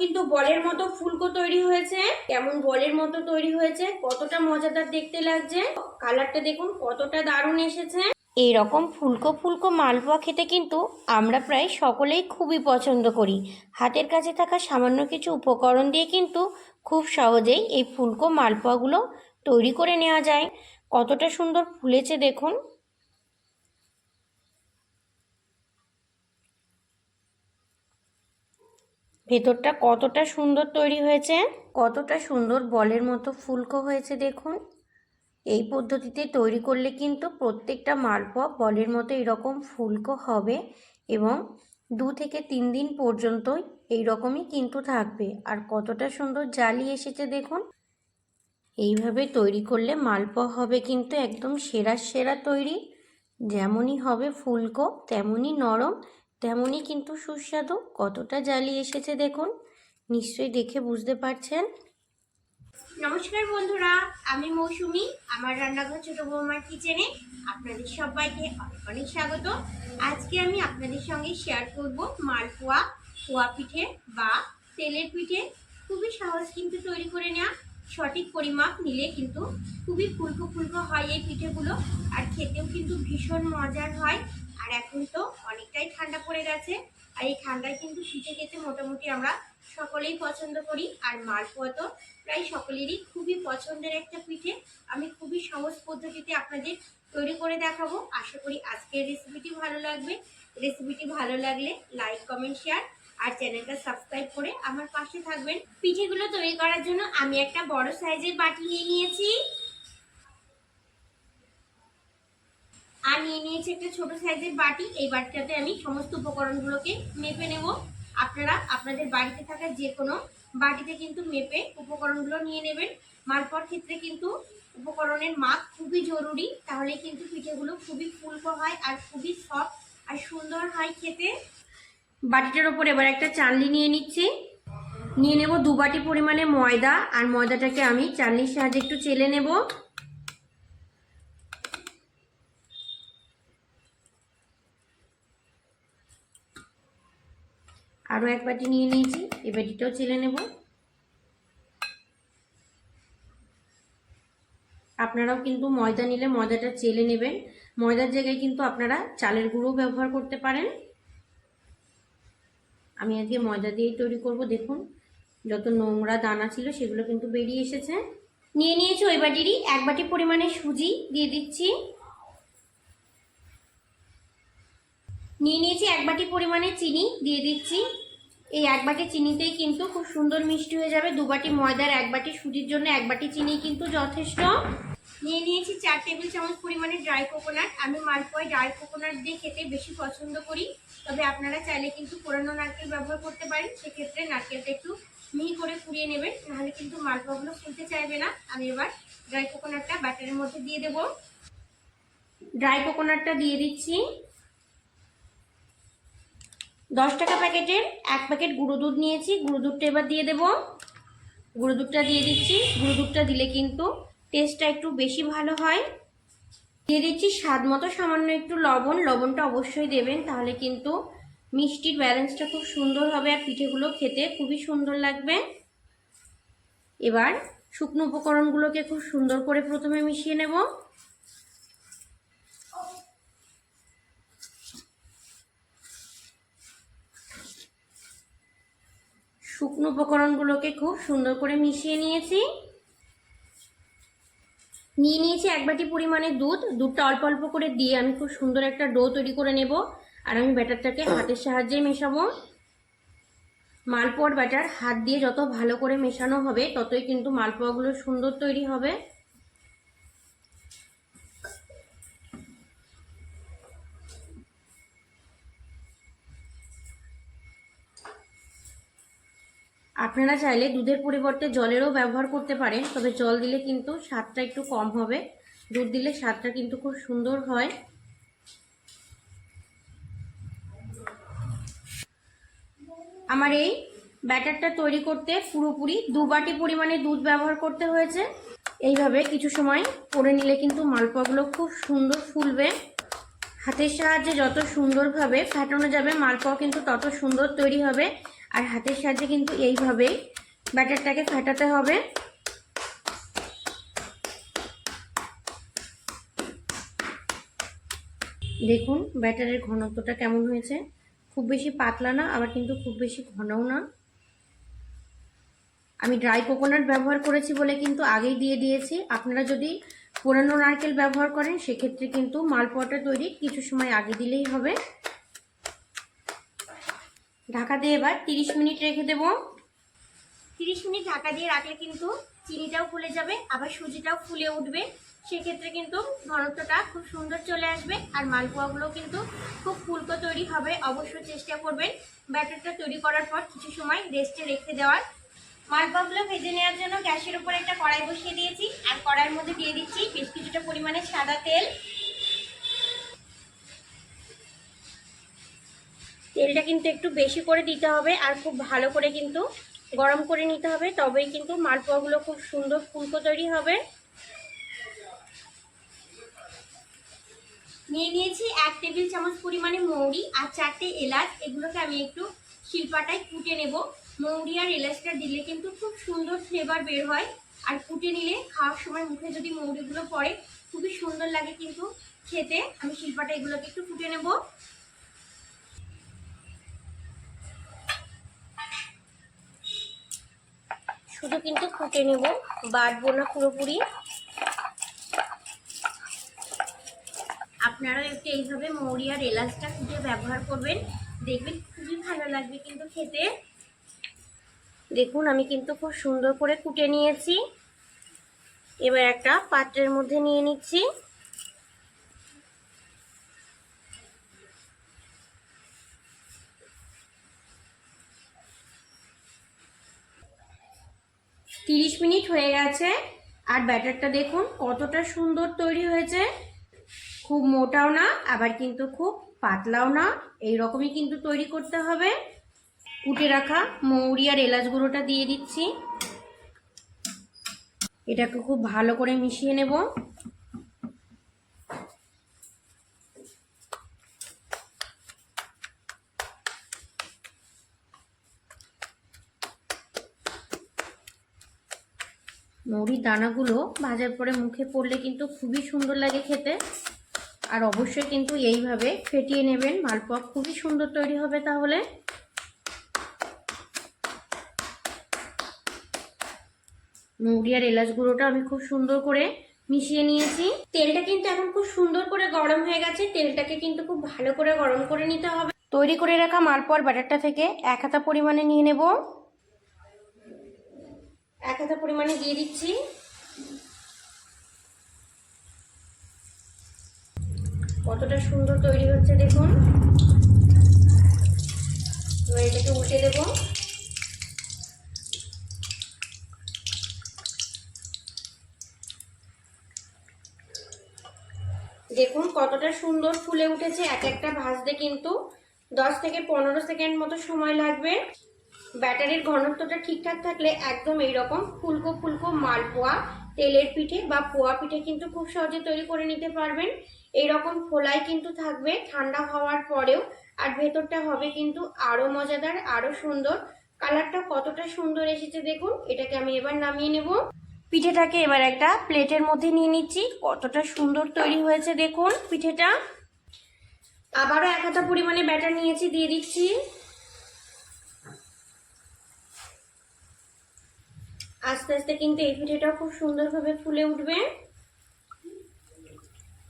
কিন্তু বলের মতো ফুলকো তৈরি হয়েছে। কেমন বলের মতো তৈরি হয়েছে, কতটা মজাদার দেখতে লাগছে, কালারটা দেখুন, কতটা দারুণ এসেছে। এই রকম ফুলকো ফুলকো মালপোয়া খেতে কিন্তু আমরা প্রায় সকলেই খুবই পছন্দ করি। হাতের কাছে থাকা সামান্য কিছু উপকরণ দিয়ে কিন্তু খুব সহজেই এই ফুলকো মালপোয়াগুলো তৈরি করে নেওয়া যায়। কতটা সুন্দর ফুলেছে দেখুন। ভেতরটা কতটা সুন্দর তৈরি হয়েছে? কতটা সুন্দর বলের মতো ফুলকো হয়েছে দেখুন। এই পদ্ধতিতে তৈরি করলে কিন্তু প্রত্যেকটা মালপোয়া বলের মতো এরকম ফুলকো হবে এবং দু থেকে তিন দিন পর্যন্ত এই রকমই কিন্তু থাকবে। আর কতটা সুন্দর জালি এসেছে দেখুন। এইভাবে তৈরি করলে মালপোয়া হবে কিন্তু একদম সেরা সেরা তৈরি। যেমনই হবে ফুলকো, তেমনই নরম। তেমনই কিন্তু সুস্বাদু। কতটা জালি এসেছে দেখুন। নিশ্চয়ই দেখে বুঝতে পারছেন। নমস্কার বন্ধুরা, আমি মৌসুমি, আমার রান্নাঘর ছোট বৌমার কিচেনে আপনাদের সবাইকে অনেক অনেক স্বাগত। আজকে আমি আপনাদের সঙ্গে শেয়ার করব মালপোয়া, পোয়া পিঠে বা তেলের পিঠে। খুবই সহজ কিন্তু তৈরি করে নেওয়া সঠিক পরিমাপ নিলে কিন্তু খুবই ফুলকো ফুলকো হয় এই পিঠেগুলো। আর খেতেও কিন্তু ভীষণ মজার হয়। আর এখন তো অনেকটাই ঠান্ডা পড়ে গেছে। আর এই ঠান্ডায় কিন্তু পিঠে খেতে মোটামুটি আমরা সকলেই পছন্দ করি। আর মালপোয়া তো প্রায় সকলেরই খুবই পছন্দের একটা পিঠে। আমি খুবই সহজ পদ্ধতিতে আপনাদের তৈরি করে দেখাবো। আশা করি আজকের রেসিপিটি ভালো লাগবে। রেসিপিটি ভালো লাগলে লাইক কমেন্ট শেয়ার আর চ্যানেলটা সাবস্ক্রাইব করে আমার পাশে থাকবেন। পিঠেগুলো তৈরি করার জন্য আমি একটা বড় সাইজের বাটি নিয়ে নিয়েছি। নিয়ে নিয়েছি একটা ছোট সাইজের বাটি। এই বাটিটাতে আমি সমস্ত উপকরণগুলোকে মেপে নেব। আপনারা আপনাদের বাড়িতে থাকা যে কোনো বাটিতে কিন্তু মেপে উপকরণগুলো নিয়ে নেবেন। মালপোয়ার ক্ষেত্রে কিন্তু উপকরণের মাপ খুবই জরুরি। তাহলে কিন্তু পিঠেগুলো খুবই ফুলকো হয় আর খুবই সফট আর সুন্দর হয় খেতে। বাটিটার ওপর এবার একটা চালনি নিয়ে নিচ্ছি। নিয়ে নেব দু বাটি পরিমাণে ময়দা। আর ময়দাটাকে আমি চালনির সাহায্যে একটু চেলে নেব। আরও এক বাটি নিয়ে নিয়েছি এই বাটিটাও চেলে নেব। আপনারাও কিন্তু ময়দা নিলে ময়দাটা চেলে নেবেন। ময়দার জায়গায় কিন্তু আপনারা চালের গুঁড়ো ব্যবহার করতে পারেন। আমি আজকে ময়দা দিয়েই তৈরি করব, দেখুন যত নোংরা দানা ছিল সেগুলো কিন্তু বেরিয়ে এসেছে। নিয়ে নিয়েছি ওই বাটিরই, এক বাটি পরিমাণে সুজি দিয়ে দিচ্ছি। নিয়ে নিয়েছি এক বাটি পরিমাণে চিনি, দিয়ে দিচ্ছি। এই এক বাটি চিনিতেই কিন্তু খুব সুন্দর মিষ্টি হয়ে যাবে। দু বাটি ময়দার এক বাটি সুজির জন্য এক বাটি চিনি কিন্তু যথেষ্ট। নিয়ে নিয়েছি চার টেবিল চামচ পরিমাণে ড্রাই কোকোনাট আমি মালপোয়ায় ড্রাই কোকোনাট দিয়ে খেতে বেশি পছন্দ করি। তবে আপনারা চাইলে কিন্তু কোরানো নারকেল ব্যবহার করতে পারেন। সেক্ষেত্রে নারকেলটা একটু মিহি করে কুড়িয়ে নেবেন। নাহলে কিন্তু মালপোয়াগুলো ফুলতে চাইবে না। আমি এবার ড্রাই কোকোনাটটা ব্যাটারের মধ্যে দিয়ে দেব। ড্রাই কোকোনাটটা দিয়ে দিচ্ছি। দশ টাকা প্যাকেটের এক প্যাকেট গুঁড়ো দুধ নিয়েছি, গুঁড়ো দুধটা এবার দিয়ে দেব। গুঁড়ো দুধটা দিয়ে দিচ্ছি। গুঁড়ো দুধটা দিলে কিন্তু টেস্টটা একটু বেশি ভালো হয়। দিয়ে দিচ্ছি স্বাদ মতো সামান্য একটু লবণ। লবণটা অবশ্যই দেবেন, তাহলে কিন্তু মিষ্টির ব্যালেন্সটা খুব সুন্দর হবে আর পিঠেগুলো খেতে খুবই সুন্দর লাগবে। এবার শুকনো উপকরণগুলোকে খুব সুন্দর করে প্রথমে মিশিয়ে নেব। শুকনো উপকরণগুলোকে খুব সুন্দর করে মিশিয়ে নিয়েছি। নিয়ে নিয়েছি এক বাটি পরিমাণে দুধ। দুধটা অল্প অল্প করে দিয়ে আমি খুব সুন্দর একটা ডো তৈরি করে নেব আর আমি ব্যাটারটাকে হাতের সাহায্যে মেশাবো। মালপোয়ার ব্যাটার হাত দিয়ে যত ভালো করে মেশানো হবে, ততই কিন্তু মালপোয়াগুলো সুন্দর তৈরি হবে। আপনারা চাইলে দুধের পরিবর্তে জলেরও ব্যবহার করতে পারেন, তবে জল দিলে কিন্তু স্বাদটা একটু কম হবে। দুধ দিলে স্বাদটা কিন্তু খুব সুন্দর হয়। আমার এই ব্যাটারটা তৈরি করতে পুরোপুরি দু বাটি পরিমাণে দুধ ব্যবহার করতে হয়েছে। এইভাবে কিছু সময় করে নিলে কিন্তু মালপোয়াগুলো খুব সুন্দর ফুলবে। হাতের সাহায্যে যত সুন্দরভাবে ফাটানো যাবে, মালপোয়া কিন্তু তত সুন্দর তৈরি হবে। আর হাতের সাহায্যে কিন্তু এইভাবেই ব্যাটারটাকে ফাটাতে হবে। দেখুন, ব্যাটারের ঘনত্বটা কেমন হয়েছে? খুব বেশি পাতলা না, আবার কিন্তু খুব বেশি ঘনও না। আমি ড্রাই কোকোনাট ব্যবহার করেছি বলে কিন্তু আগেই দিয়ে দিয়েছি। আপনারা যদি পুরানো নারকেল ব্যবহার করেন, সেক্ষেত্রে কিন্তু মালপোয়াটা তৈরি কিছু সময় আগে দিলেই হবে। ঢাকা দিয়ে এবার তিরিশ মিনিট রেখে দেব। তিরিশ মিনিট ঢাকা দিয়ে রাখলে কিন্তু চিনিটাও ফুলে যাবে, আবার সুজিটাও ফুলে উঠবে। সেক্ষেত্রে কিন্তু ঘনত্বটা খুব সুন্দর চলে আসবে আর মালপোয়াগুলো কিন্তু খুব ফুলকো তৈরি হবে। অবশ্যই চেষ্টা করবেন ব্যাটারটা তৈরি করার পর কিছু সময় রেস্টে রেখে দেওয়ার। মালপোয়াগুলো ভেজে নেওয়ার জন্য গ্যাসের উপর একটা কড়াই বসিয়ে দিয়েছি। আর কড়াইয়ের মধ্যে দিয়ে দিচ্ছি বেশ কিছুটা পরিমাণে সাদা তেল। তেলটা কিন্তু একটু বেশি করে দিতে হবে আর খুব ভালো করে কিন্তু গরম করে নিতে হবে। তবেই কিন্তু মালপোয়াগুলো খুব সুন্দর ফুলকো তৈরি হবে। নিয়ে নিয়েছি এক টেবিল চামচ পরিমাণে মৌরি আর চারটে এলাচ। এগুলোকে আমি একটু শিলপাটায় কুটে নেব। মৌরি আর এলাচটা দিলে কিন্তু খুব সুন্দর ফ্লেভার বের হয়। আর কুটে নিলে খাওয়ার সময় মুখে যদি মৌরিগুলো পড়ে, খুবই সুন্দর লাগে কিন্তু খেতে। আমি শিল্পাটা এগুলোকে একটু কুটে নেব। শুধু কিন্তু কুটে নেব, বাটবো না পুরোপুরি। আপনারা একটু এইভাবে মৌরি আর এলাচটা খুঁজে ব্যবহার করবেন। দেখবেন খুবই ভালো লাগবে কিন্তু খেতে। দেখুন, আমি কিন্তু খুব সুন্দর করে কুটে নিয়েছি। এবার একটা পাত্রের মধ্যে নিয়ে নিচ্ছি। তিরিশ মিনিট হয়ে গেছে। আর ব্যাটারটা দেখুন কতটা সুন্দর তৈরি হয়েছে। খুব মোটাও না, আবার কিন্তু খুব পাতলাও না। এই রকমই কিন্তু তৈরি করতে হবে। কুটে রাখা মৌরি আর এলাচ গুঁড়োটা দিয়ে দিচ্ছি। এটাকে খুব ভালো করে মিশিয়ে নেব। দানাগুলো ভাজার পরে মুখে পড়লে কিন্তু খুবই সুন্দর লাগে খেতে। আর অবশ্যই কিন্তু এইভাবে ফেটিয়ে নেবেন। মালপোয়া খুবই সুন্দর তৈরি হবে তাহলে। মৌরি আর এলাচ গুঁড়োটা আমি খুব সুন্দর করে মিশিয়ে নিয়েছি। তেলটা কিন্তু এখন খুব সুন্দর করে গরম হয়ে গেছে। তেলটাকে কিন্তু খুব ভালো করে গরম করে নিতে হবে। তৈরি করে রাখা মালপোয়ার ব্যাটারটা থেকে এক হাতা পরিমাণে নিয়ে নেব। এক হাতা পরিমাণে দিয়ে দিচ্ছি। কতটা সুন্দর তৈরি হচ্ছে দেখুন। এবার এটাকে উল্টে দেব। দেখুন কতটা সুন্দর ফুলে উঠেছে, এক একটা ভাজতে কিন্তু দশ থেকে পনেরো সেকেন্ড মতো সময় লাগবে। ব্যাটারির ঘনত্বটা ঠিকঠাক থাকলে একদম এইরকম ফুলকো ফুলকো মালপোয়া, তেলের পিঠে বা পোয়া পিঠে কিন্তু খুব সহজে তৈরি করে নিতে পারবেন। এইরকম ফোলাই কিন্তু থাকবে, ঠান্ডা হওয়ার পরেও, আর ভেতরটা হবে কিন্তু আরও মজাদার আরও সুন্দর। কালারটা কতটা সুন্দর এসেছে দেখুন, এটাকে আমি এবার নামিয়ে নেব। পিঠেটাকে এবার একটা প্লেটের মধ্যে নিয়ে নিচ্ছি। কতটা সুন্দর তৈরি হয়েছে দেখুন পিঠেটা। আবারও এক হাতা পরিমাণে ব্যাটার নিয়েছি, দিয়ে দিচ্ছি। আস্তে আস্তে কিন্তু এই পিঠেটাও খুব সুন্দরভাবে ফুলে উঠবে।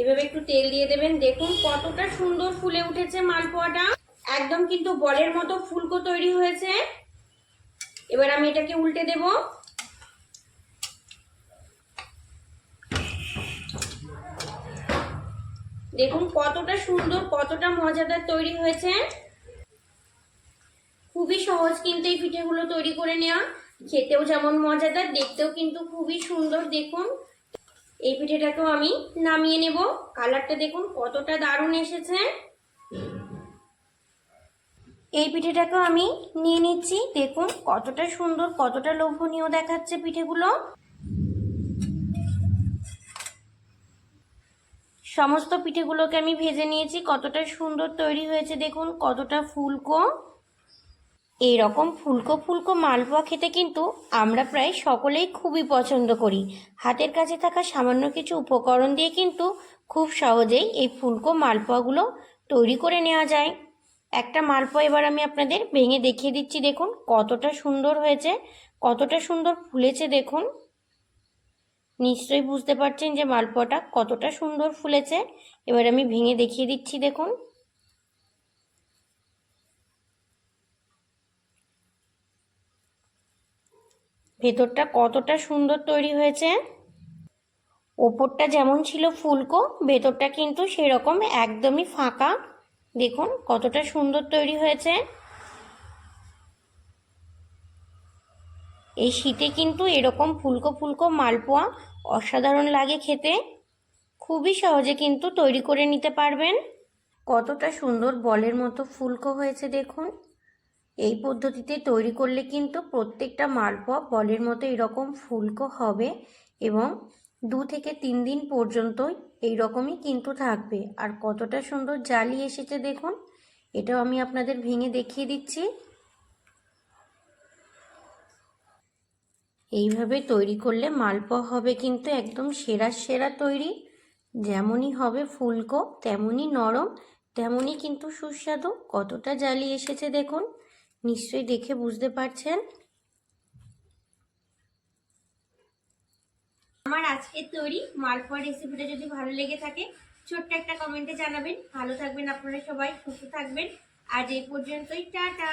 এভাবে একটু তেল দিয়ে দেবেন। দেখুন কতটা সুন্দর ফুলে উঠেছে মালপোয়াটা। একদম কিন্তু বলের মতো ফুলকো তৈরি হয়েছে। এবার আমি এটাকে উল্টে দেব। দেখুন কতটা সুন্দর, কতটা মজাদার তৈরি হয়েছে। খুবই সহজ কিন্তু এই পিঠেগুলো তৈরি করে নেওয়া। খেতেও যেমন মজাদার, দেখতেও কিন্তু খুবই সুন্দর। দেখুন, এই পিঠেটাকেও আমি নামিয়ে নেব। কালারটা দেখুন, কতটা দারুণ এসেছে। এই পিঠেটাকেও আমি নিয়ে নিচ্ছি। দেখুন, কতটা সুন্দর, কতটা লোভনীয় দেখাচ্ছে পিঠেগুলো। সমস্ত পিঠেগুলোকে আমি ভেজে নিয়েছি। কতটা সুন্দর তৈরি হয়েছে, দেখুন, কতটা ফুলকো। এই রকম ফুলকো ফুলকো মালপোয়া খেতে কিন্তু আমরা প্রায় সকলেই খুবই পছন্দ করি। হাতের কাছে থাকা সামান্য কিছু উপকরণ দিয়ে কিন্তু খুব সহজেই এই ফুলকো মালপোয়াগুলো তৈরি করে নেওয়া যায়। একটা মালপোয়া এবার আমি আপনাদের ভেঙে দেখিয়ে দিচ্ছি, দেখুন কতটা সুন্দর হয়েছে, কতটা সুন্দর ফুলেছে, দেখুন। নিশ্চয়ই বুঝতে পারছেন যে মালপোয়াটা কতটা সুন্দর ফুলেছে। এবার আমি ভেঙে দেখিয়ে দিচ্ছি, দেখুন। ভেতরটা কতটা সুন্দর তৈরি হয়েছে? ওপরটা যেমন ছিল ফুলকো, ভেতরটা কিন্তু সেরকম একদমই ফাঁকা। দেখুন কতটা সুন্দর তৈরি হয়েছে। এই শীতে কিন্তু এরকম ফুলকো ফুলকো মালপোয়া অসাধারণ লাগে খেতে। খুবই সহজে কিন্তু তৈরি করে নিতে পারবেন। কতটা সুন্দর বলের মতো ফুলকো হয়েছে দেখুন। এই পদ্ধতিতে তৈরি করলে কিন্তু প্রত্যেকটা মালপোয়া বলের মতো এরকম ফুলকো হবে এবং দু থেকে তিন দিন পর্যন্ত এই রকমই কিন্তু থাকবে। আর কতটা সুন্দর জালি এসেছে দেখুন, এটাও আমি আপনাদের ভেঙে দেখিয়ে দিচ্ছি। এইভাবে তৈরি করলে মালপোয়া হবে কিন্তু একদম সেরা সেরা তৈরি। যেমনই হবে ফুলকো, তেমনই নরম, তেমনই কিন্তু সুস্বাদু। কতটা জালি এসেছে দেখুন নিশ্চয়ই দেখে বুঝতে পারছেন? আমার আজকের তৈরি মালপোয়া রেসিপিটা যদি ভালো লেগে থাকে, ছোট্ট একটা কমেন্টে জানাবেন। ভালো থাকবেন আপনারা সবাই, সুস্থ থাকবেন। আজ এই পর্যন্তই, টাটা!